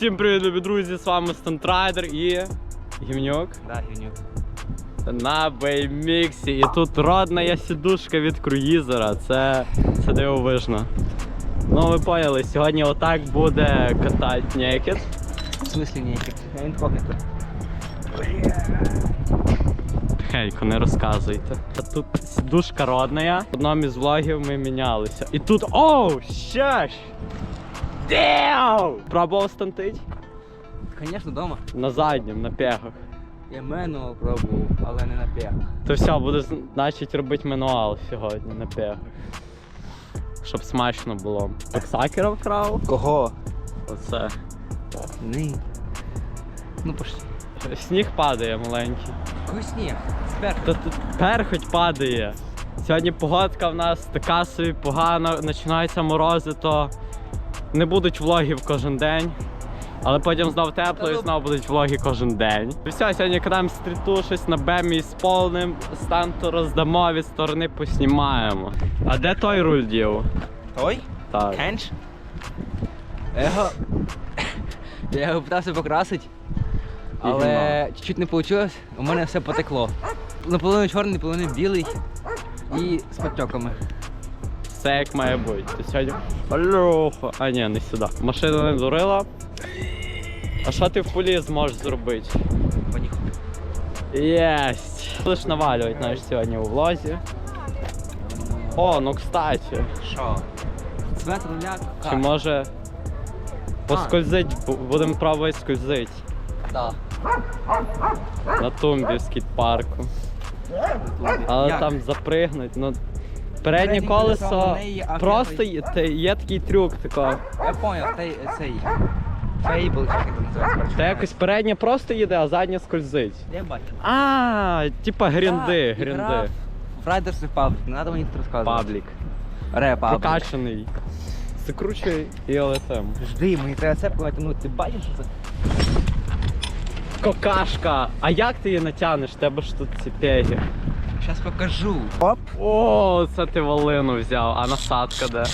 Всім привіт, любі друзі! З вами Стантрайдер і Гівнюк Да, гівнюк. на бейміксі. І тут родна сідушка від круїзера. Це, це дивовижно. Ну, ви поняли, сьогодні отак буде катати Некед. В смислі ніяких. Він когнито. Тихенько, не розказуйте. Тут сідушка родна. В одному із влогів ми мінялися. І тут. Оу! Ще Дяу! Пробував стантить? Звісно, вдома. На заднім, на пегах. Я менуал пробував, але не на п'ях. То все, буду значить робити мануал сьогодні на пегах. Щоб смачно було. Оксакера вкрав? Кого? Оце. Ні. Ну пошли. Сніг падає маленький. Какой сніг? Та тут перхоть падає. Сьогодні погодка в нас така собі погана, починаються морози, то не будуть влогів кожен день. Але потім знов тепло і знов будуть влоги кожен день. І все, сьогодні кидаємо стріту, щось на бемі з повним, станту роздамо, від сторони поснімаємо. А де той руль дів? Той? Так. Кенч? Я його... Я його питався покрасити, але чуть-чуть не вийшло. У мене все потекло. Наполовину чорний, наполовину білий і з потеками. Все як має бути. Ти сьогодні. Алло. А ні, не сюди. Машина не дурила. А що ти в полі зможеш зробити? Поніхав. Єсть. Будеш навалювати знаєш, сьогодні у влозі. О, ну кстати. Що? Цвет руля. Чи може поскользить, будемо пробувати скользить Да. на тумбі в скіт-парку. Але Як? там запригнуть, ну. Переднє колесо, просто є, те- є такий трюк, тако. Я понял, цей, цей. Фейбл, чи як це називається? Та якось переднє просто їде, а заднє скользить. Я бачу. А, типа грінди, Так, грінди. ігра В Riders of Public, не треба мені тут розказувати. Паблік. Ре, Public. Прокачаний. Закручуй і летим. Жди, мені треба цепку натягнути, ти бачиш, що це? Какашка! А як ти її натягнеш? В Тебе ж тут ці пеги. Щас покажу. Оп. О, це ти волину взяв, а насадка де?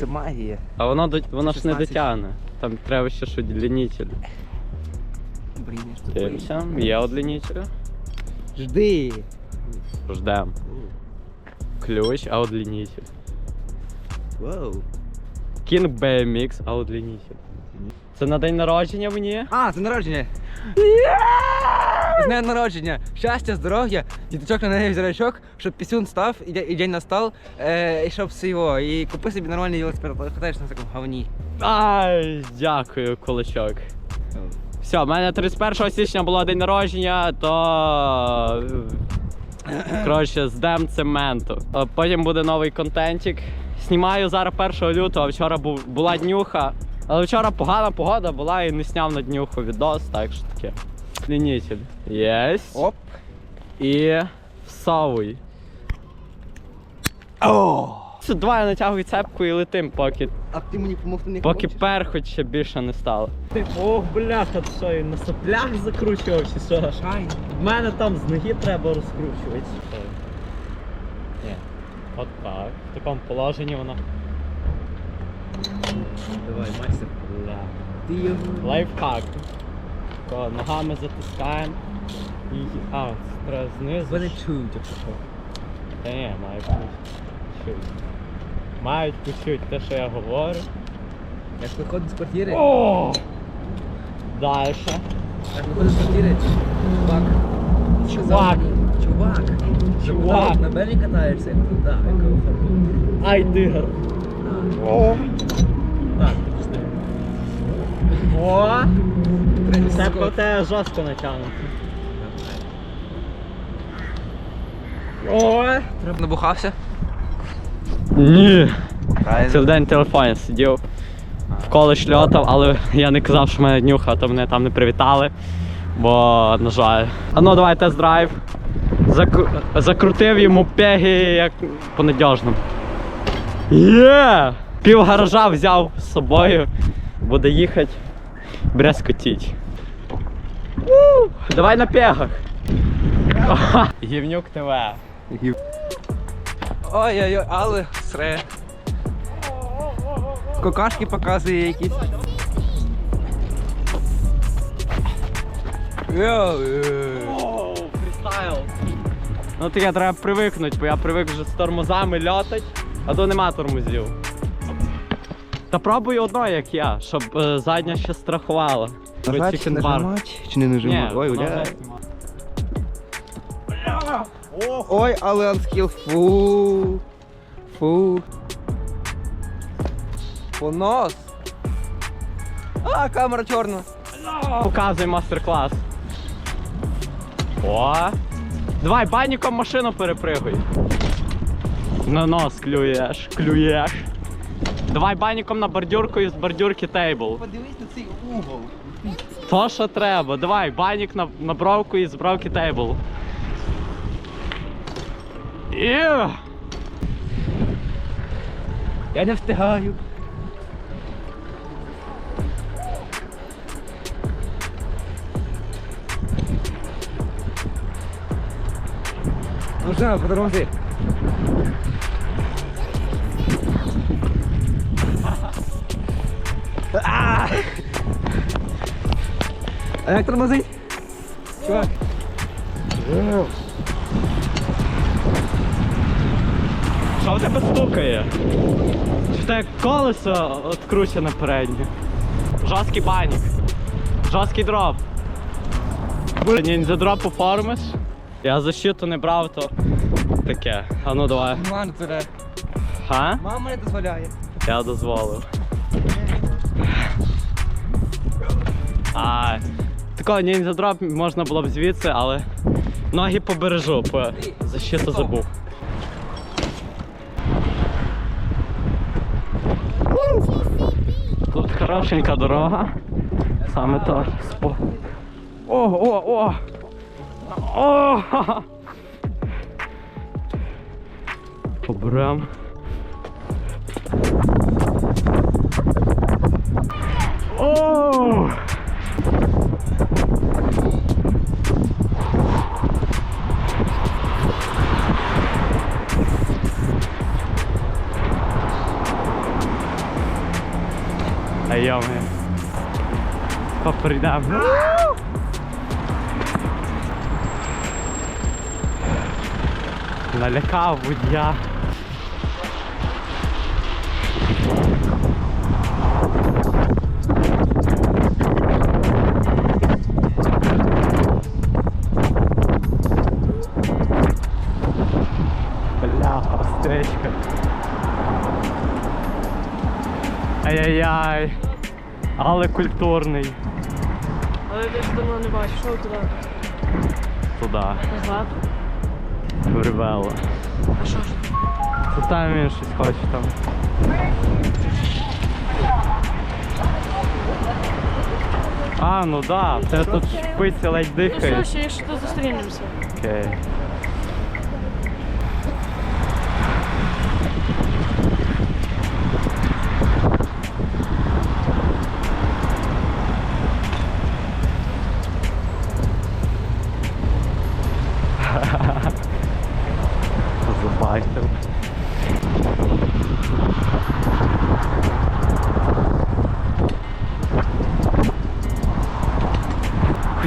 Це магія. А воно, до- воно ж не 16. дотягне. Там треба ще ж удлінитель. Блін, я ж тут Дивимося, боюсь. є удлінитель. Жди. Ждем. Ключ, а удлінитель. Воу. King BMX, а удлінитель. Це на день народження мені? А, це народження. З днем народження. Щастя, здоров'я, діточок на неї взірочок, щоб пісюн став і, і день настав, е, і щоб все його. І купи собі нормальний велосипед, але катаєш на такому говні. Ай, дякую, кулачок. Все, в мене 31 січня було день народження, то. Коротше, здем цементу. Е, Потім буде новий контентик. Знімаю зараз 1 лютого, вчора була днюха. Але вчора погана погода була і не зняв на днюху відос, так що таке. Лінітель. Єсть. Оп. І всовуй. О! Це два я натягую цепку і летим, поки, А ти мені допомогти не поки перхоть ще більше не стало. Ох, бляха, ти що, і на соплях закручував чи що? Шай. В мене там з ноги треба розкручувати. Ні. От так. В такому положенні воно. Давай, майстер. Бля. Ти його. Лайфхак. Тако, ногами затискаємо. І. А, це треба знизу. Вони чують, якщо що. Та ні, мають. Чуть. Мають почуть те, що я говорю. Як виходить з квартири, О! Дальше. як виходить з квартири, чувак. Чувак. Чувак. Чувак. На белі катаєшся, як так, як. Ай, тигр. О! Так, пішли. О! Це по те жорстко натягнуто. О! Треба набухався. Ні. Правильно. Цілий день в телефоні сидів. В коледж льотав, але я не казав, що мене днюха, то мене там не привітали. Бо, на жаль. А ну давай тест-драйв. Закру... Закрутив йому пеги як по-надіжному. Є! Пів гаража взяв з собою. Буде їхати. Брязкотіть. Давай на пегах. Гівнюк ТВ. Ой-ой-ой, але сре. Какашки показує якісь. Оу, фрістайл. Ну таке треба привикнути, бо я привик вже з тормозами льотать, а то нема тормозів. Та пробуй одно, як я, щоб е, задня ще страхувала. Нажать, Chicken bar. нажимать чи не нажимать? Ой, нема. Ой, але анскіл, фу. Фу. Понос. А, камера чорна. Показуй мастер-клас. О! Давай, баніком машину перепригуй. На нос клюєш, клюєш. Давай баніком на бордюрку і з бордюрки тейбл. Подивись на цей угол. То, що треба. Давай, банік на, на бровку і з бровки тейбл. Я не встигаю. Ну що, потормози. А! А як тормозить? Чувак. Що в тебе стукає? Чи в тебе колесо відкручене переднє? Жорсткий банік. Жорсткий дроп. Ніндзя дроп оформиш? Я защиту не брав, то таке. А ну давай. Ман, Ха? Мама не дозволяє. Я дозволив. Такого ніндзя дроп можна було б звідси, але ноги побережу, бо защиту забув. Тут хорошенька дорога. Саме то спо. О. Поберем. О! Попридам. Налякав водія. Ай-яй-яй. Але культурний. Але десь давно не бачу, що туди Туди. назад. Вирвало. А що ж? Це там він щось хоче там. А, ну да, це тут шпиці ледь Ну що, дихає. ще якщо то зустрінемося. Окей.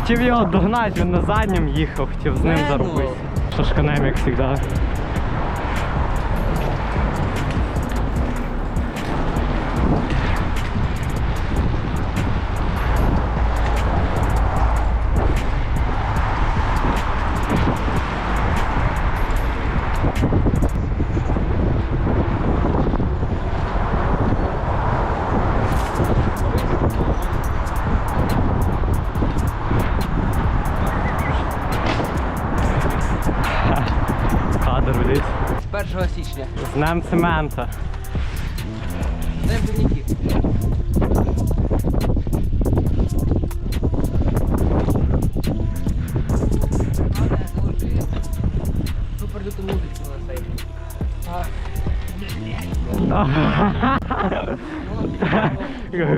Хотів його догнати, він на заднім їхав, хотів з ним заробити. Шашканем, як завжди. 1 січня. З днем цемента. Днем півніків. Супер люту музичку на цей.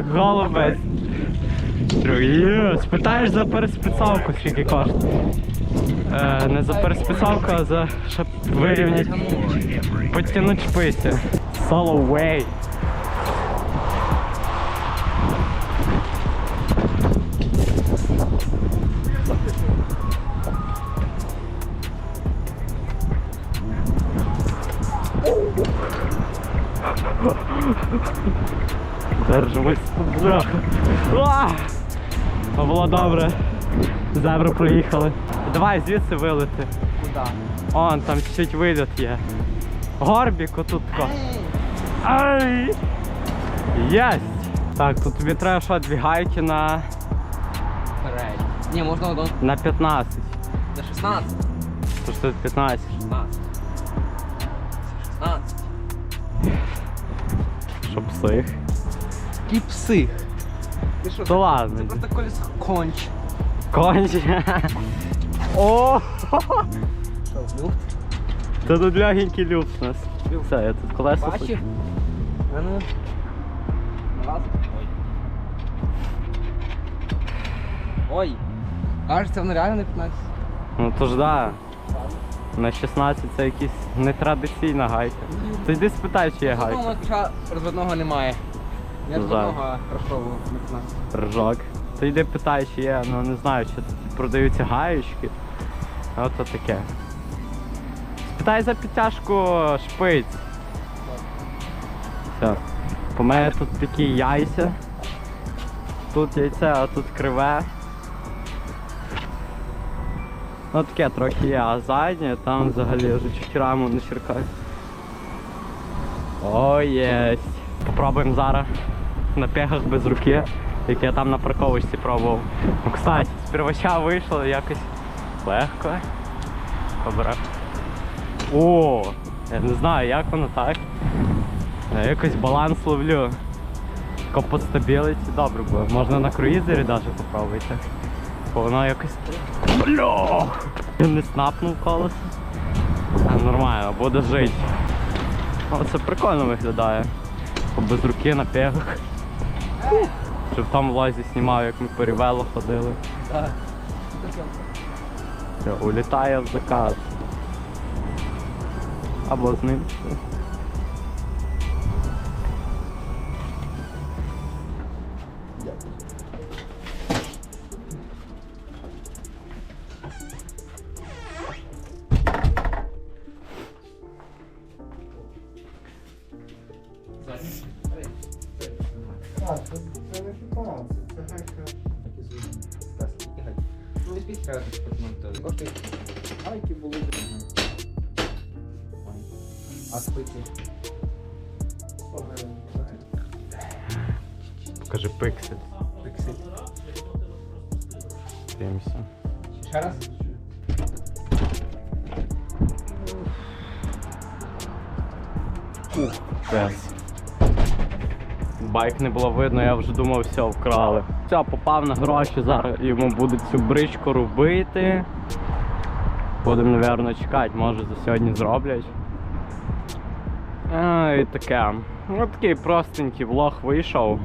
Голубець. Є, спитаєш за переспецовку, скільки коштує. Е, не за переспецовку, а за щоб вирівнять, потягнути Соло Соловей. Держимось. Було добре. Зебри проїхали. Давай звідси вилити. Куда? Он, там чуть-чуть виліт є. Горбік отут. Ай! Єсть! Так, тут тобі треба що, дві гайки на, Передь. Ні, можна одну. на 15. Це 16. Тож тут 15. 16. 16. Щоб псих. Які псих. Ти що? То ладно. Це просто колесо конч. Конче. О! Люфт? Та тут легенький люкс у нас. Все, я тут колеса. А ну. Раз. Ой. Ой. Кажеться, воно реально не 15. Ну то ж да. На 16 це якась нетрадиційна гайка. То йди спитай, чи є гайка. ключа розводного немає. Не Ну, розводного, а розшового не 15. Ржок. То йди питай, чи є, ну не знаю, чи тут продаються гаєчки. Ото таке. Спитай за підтяжку шпиць. Все. По мене тут такі яйця. Тут яйце, а тут криве. Ну таке трохи є, а заднє там взагалі вже чуть раму не черкаю. О, єсть. Попробуємо зараз на пегах без руки, як я там на парковочці пробував. Ну, кстати, з первача вийшло якось легко. Добре. О, я не знаю, як воно так. Я якось баланс ловлю. Тако по стабіліті добре буде. Можна на круїзері навіть попробувати. Бо воно якось. Бля! Я не снапнув колесо. А, нормально, буде жити. О, це прикольно виглядає. Без руки на пегах. Чи в тому влазі знімав, як ми перевело ходили. Так. Все, улітає в закат. Або з ним. А, це, не 15, це гайка. Ну, і спіть треба потягнути. Коштує. Гайки були. 100. Покажи пиксель. Пиксель. Дивимося. Ще раз? Пес. Байк не було видно, я вже думав, все, вкрали. Все, попав на гроші, зараз йому будуть цю бричку робити. Будемо, напевно, чекати, може за сьогодні зроблять. А, таке. Ну такий простенький влог вийшов.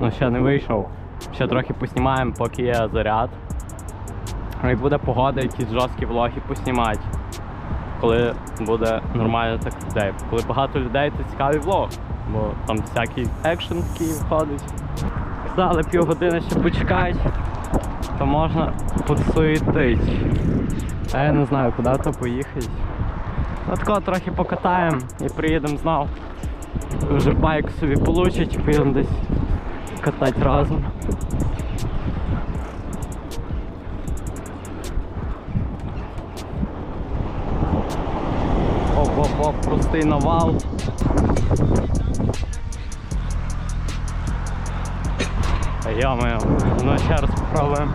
Ну ще не вийшов. Ще трохи поснімаємо, поки є заряд. І буде погода, якісь жорсткі влоги поснімати. Коли буде нормально так людей. Коли багато людей, то цікавий влог. Бо там всякий екшен такий входить. Сказали півгодини ще почекати, то можна подсуетить. А я не знаю, куди то поїхати. Тако трохи покатаємо і приїдемо знов. Вже байк собі получить поїдемо десь катати разом. Оп-оп-оп, простий навал. Йо-моє, ну ще раз попробуємо.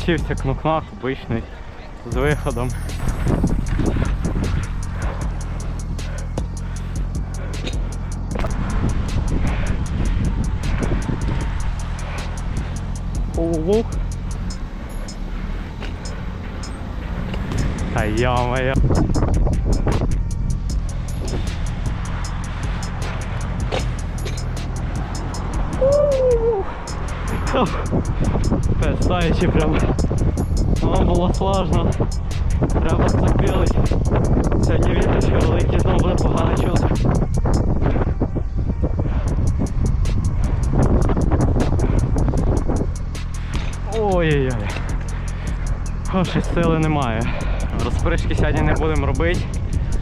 Розучився кнопках обичний з виходом. Лук. Та йо-моє. Стоячи прям. Воно було сложно. Треба закрилить. Сьогодні вітер ще великий, знову буде погано чути. Ой-ой-ой. Щось сили немає. Розпришки сьогодні не будемо робити,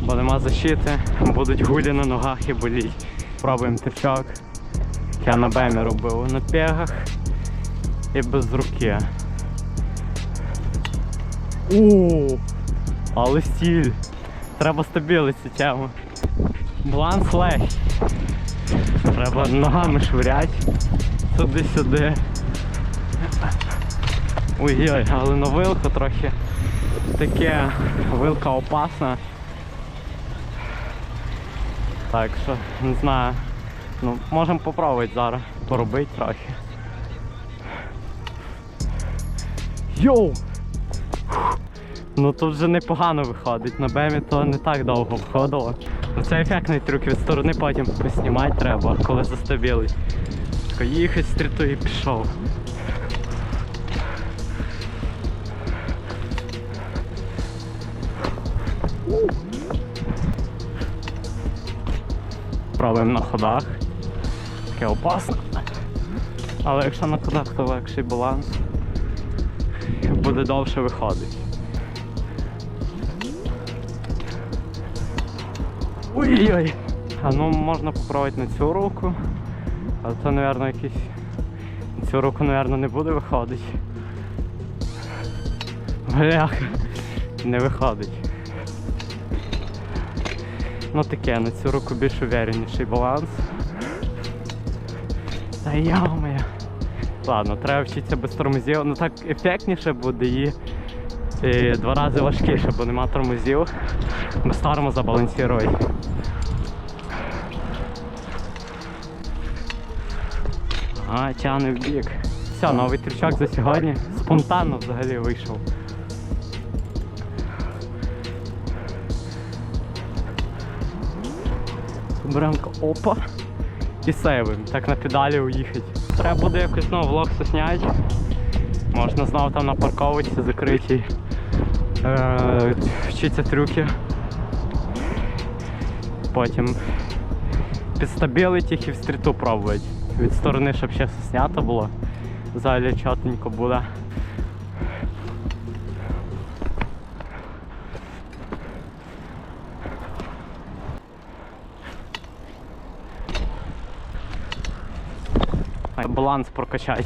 бо нема защити, будуть гулі на ногах і боліть. Пробуємо тичок. Я на бемі робив на пегах і без руки. У, але стіль. Треба стабілити тему. Баланс легкий. Треба ногами швирять. Туди-сюди. Ой-ой, але на вилку трохи таке вилка опасна. Так що, не знаю. Ну, можемо попробувати зараз. Поробити трохи. Йоу! Ну тут вже непогано виходить. На бемі то не так довго виходило. Ну, Це ефектний трюк від сторони потім поснімати треба, коли застабілить. Тако їхати стріту і пішов. Пробуємо на ходах. Таке опасно. Але якщо на ходах, то легший баланс. Буде довше виходить. Ой-ой-ой. А ну можна попробувати на цю руку. Але це, мабуть, якийсь. На цю руку, мабуть, не буде виходити. Бляха. Не виходить. Ну таке, на цю руку більш уверенніший баланс. Та йо-моє. Ладно, треба вчитися без тормозів. Ну так ефектніше буде і, і два рази важкіше, бо нема тормозів. Без тормоза балансируй. А, тягне в бік. Все, новий трючок за сьогодні. Спонтанно взагалі вийшов. Беремо опа і сейвим. Так на педалі уїхати. Треба буде якось знову влог засняти. Можна знову там на парковці закритій. Е, трюки. Потім підстабілити їх і в стріту пробувати. Від сторони, щоб ще все знято було. Взагалі чотенько буде. Баланс прокачати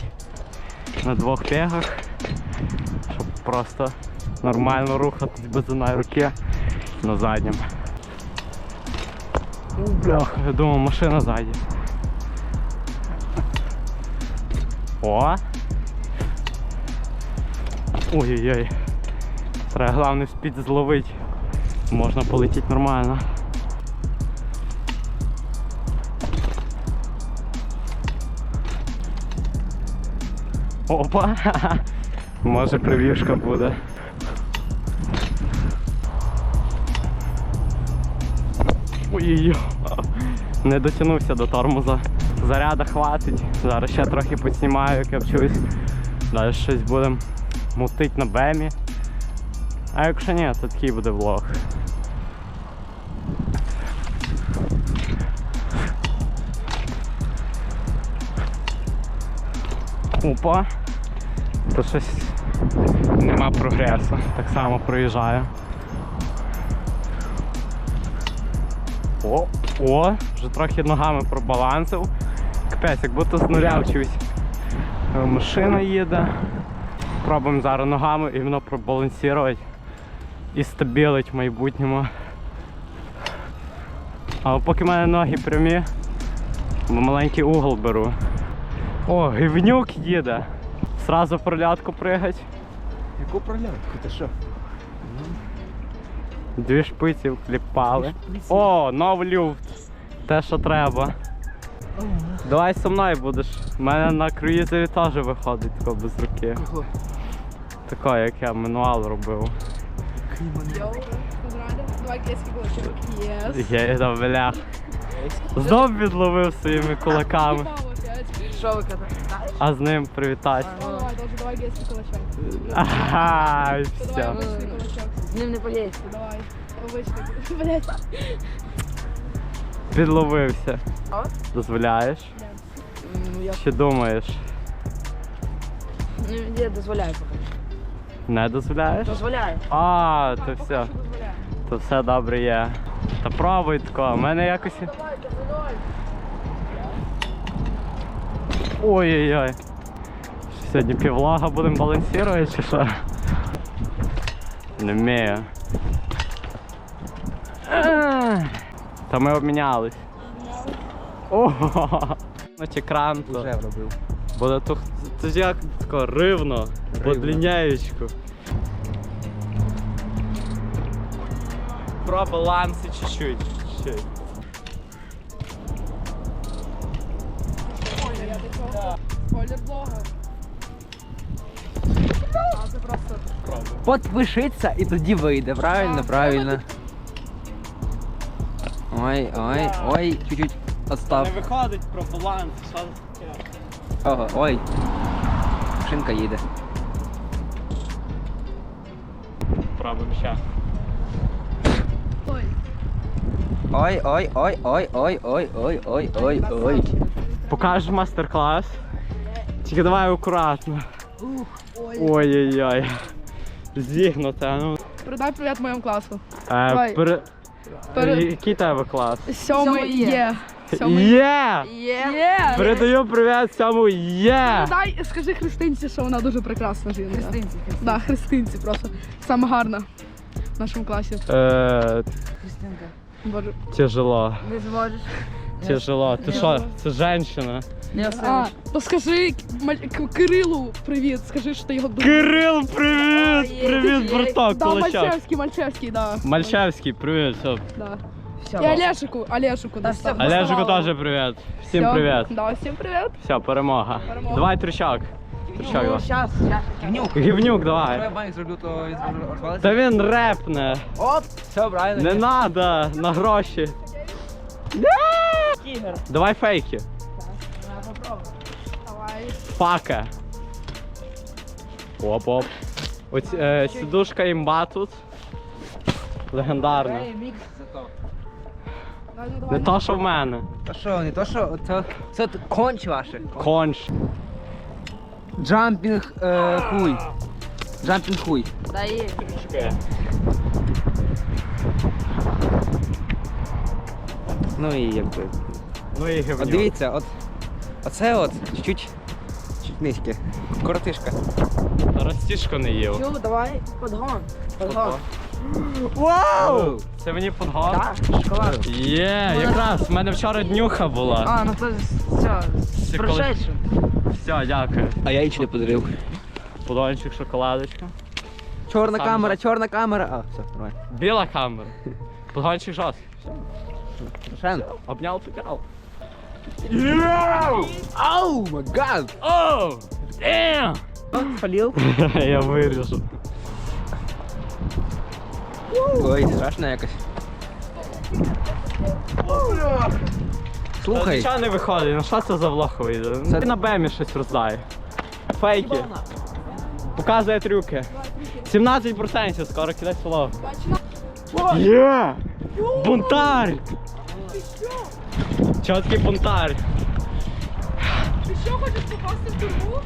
на двох пегах, щоб просто нормально рухатись без одної руки на задньому. О, бляха, я думав, машина ззаді. О! Ой-ой-ой. Треба головне спід зловити. Можна полетіти нормально. Опа! Може прев'юшка буде. Ой-ой-ой. Не дотягнувся до тормоза. Заряда хватить. Зараз ще трохи поснімаю, як я вчусь. Далі щось будемо мутить на бемі. А якщо ні, то такий буде влог. Опа. То щось нема прогресу. Так само проїжджаю. О, о, вже трохи ногами пробалансив. Капець, як будто з нуля вчусь. Е, Машина їде. Пробуємо зараз ногами і воно пробалансувати і стабілить в майбутньому. Але поки в мене ноги прямі, бо маленький угол беру. О, гівнюк їде. Сразу в пролятку пригать. Яку пролятку? Ти що? Дві шпиці вкліпали. О, нов люфт. Те, що треба. Давай зі мною будеш. У мене на круїзері теж виходить тако без руки. Кого? Тако, як я мануал робив. Два киски кулачок. Yes. Я да, блях. Знов відловив своїми кулаками. Що ви? А з ним привітати. Давай, должен два киски кулачок. Ага, і Давай все. обычный кулачок. З ним не поїсть. Давай. Обычный. Блять. Підловився. О. Дозволяєш? Ну, я Чи думаєш? ну, я дозволяю поки. Не дозволяєш? Дозволяю. А, то Пока все. що дозволяю. То все добре є. Та пробуй тако, в мене якось. Ой-ой-ой. Сьогодні півлога будемо балансувати чи що? Не вмію. Та ми обмінялись. Ого! Наче кранто. Вже вробив. Буде то це як тако ривно, по длинняючку. Про баланси чуть-чуть. Спойлер блога. А, це просто. Подпишіться і тоді вийде, правильно? Правильно. Ой, ой, ой, чуть-чуть отстав. Не виходить про баланс, що таке? Ого, ой. Шинка їде. Пробуємо ще. Ой. Ой, ой, ой, ой, ой, ой, ой, ой, ой, ой. Покажеш мастер-клас? Тільки давай акуратно. Ой-ой-ой. Зігнуте, ну. Передай привіт моєму класу. Е, Давай. пере... Пере- Який тебе клас? Сьомий є. Сьомий Є! Є. Є. Передаю привіт цьому є! Дай, скажи Христинці, що вона дуже прекрасна жінка. Христинці. Да, Христинці просто. Саме гарна в нашому класі. Е, Христинка, Боже. тяжело. не зможеш. Тяжело. Ти що? Це женщина. Не А, то скажи Маль- К- Кирилу привіт, скажи, що ти його дуже. Кирил, привіт! Ой, Привіт, є. браток, Да, кулачок. Мальчевський, Мальчевський, да. Мальчевський, привіт. Все. Да. Все. І Олешику, Олешику Та достав. все, Олежику теж привіт. Всім Всё. привіт. Да, всім привіт. Все, перемога. Перемога. Давай трючок. Трючок, Ну, давай. щас, щас. Гівнюк. Гівнюк, Якщо я давай. банк зроблю, то розвалиться. Та він репне. Оп! Все, правильно. Не надо на гроші. Давай фейки. Давай. Фака. Оп-оп. Ось е, сідушка імба тут. Легендарна. Ну. Не то, що в мене. То що, не то що, це, це конч ваше. Конч. Джампінг е, хуй. Джампінг хуй. Дає. Ну і якби. Ну і От дивіться, от. Оце от чуть-чуть. Чуть низьке. Коротишка. Ростішко не їв. Чу, давай, подгон. Подгон. Вау! Це мені подгон? Так, шоколад. Є, якраз, в мене вчора днюха була. А, ну то все, з коли- прошедшим. Все, дякую. А я їй не подарив. Подончик, шоколадочка. Чорна Сам камера, чорна камера. А, все, нормально. Біла камера. Подгончик. Шен. Обняв, підняв. Ау, май гад! Оу! Damn! Спалив. Я виріжу. Ой, страшно якось. Слухай, Нічого не виходить, ну що це за влог вийде? Це- Ти на бемі щось роздай. Фейки. Показує трюки. 17% скоро кидай слово. Є! Бунтар! Чоткий бунтар. Ти що хочеш попасти в тюрму?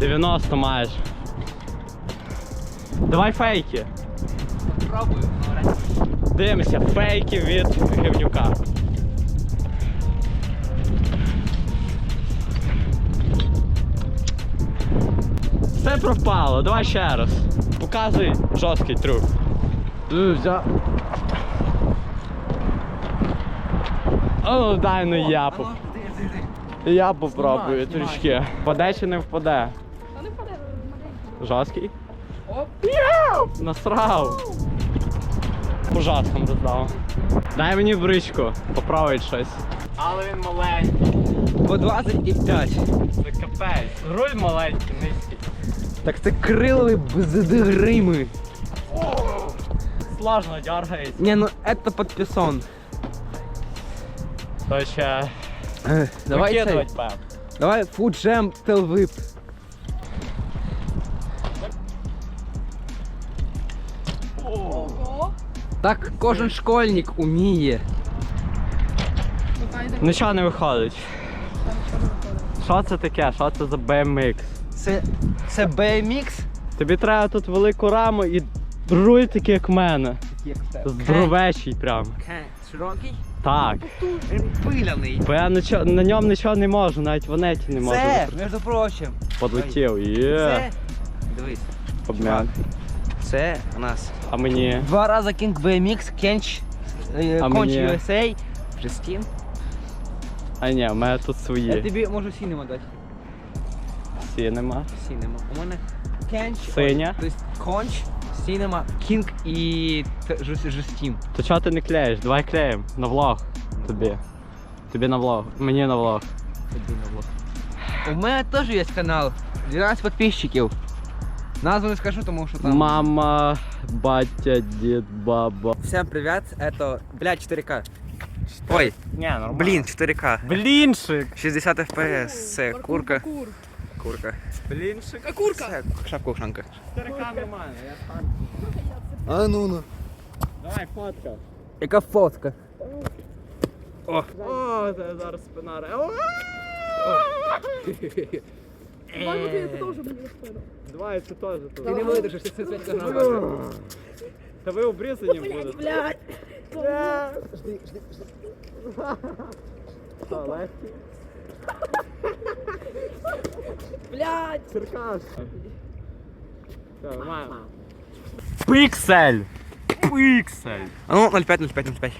90 майже. Давай фейки. пробую. Дивимося, фейки від гівнюка. Все пропало, давай ще раз. Показуй жорсткий трюк. Е, взя- О, дай ну я поп... Я попробую трішки. Впаде чи не впаде? Та не впаде. Жорсткий? Оп. Насрав. Ужаском роздав. Дай мені бричку, поправить щось. Але він маленький. По 25. Це капець. Руль маленький, низький. Так це крилові бздгрими. Сложно дергається. Не, ну это подписон. То ще Давай цей. викидувати, певно. Давай фуджем телвип. Ого. Так кожен школьник уміє. Ну. Нічого не виходить. Що це таке? Що це за BMX? Це, це BMX? Тобі треба тут велику раму і руль такий, як в мене. Здоровечий прям. Широкий? Так. Він пиляний. Бо я нічого, на ньому нічого не можу, навіть в онеті не можу. Це, між прочим. Подлетів. Є. Це. Дивись. Обмян. Це у нас А мені. два рази King BMX, Кенч, е, А Конч мені- USA, Престін. А ні, в мене тут Я свої. тобі можу сінема дати. Всі нема. Сінема. У мене Кенч, Синя. тобто Конч, Сінема, Кінг і Жестін. То чого ти не клеїш? Давай клеїм. На влог. Тобі. Тобі на влог. Мені на влог. У мене теж є канал. 12 підписчиків. Назву не скажу, тому що там. Мама, батя, дід, баба. Всем привет, это, блядь, 4К. Ой, Ні, нормально. блін, 4К. Бліншик. 60 FPS, це курка. Кур. Курка. Бліншик. А курка? Це шапка ушанка. 4К нормально, я сам. А ну ну. Давай, фотка. Яка фотка? О, це зараз спина. ре- О! Давай, Матвій, ти теж мені на спину. Давай, це теж тут. Ти не видержиш, це святка грама. Та ви обрізані будете. Блядь. Що, легкі? Блядь. Черкаш. Пиксель! Пиксель! А ну, 05, 05, 05.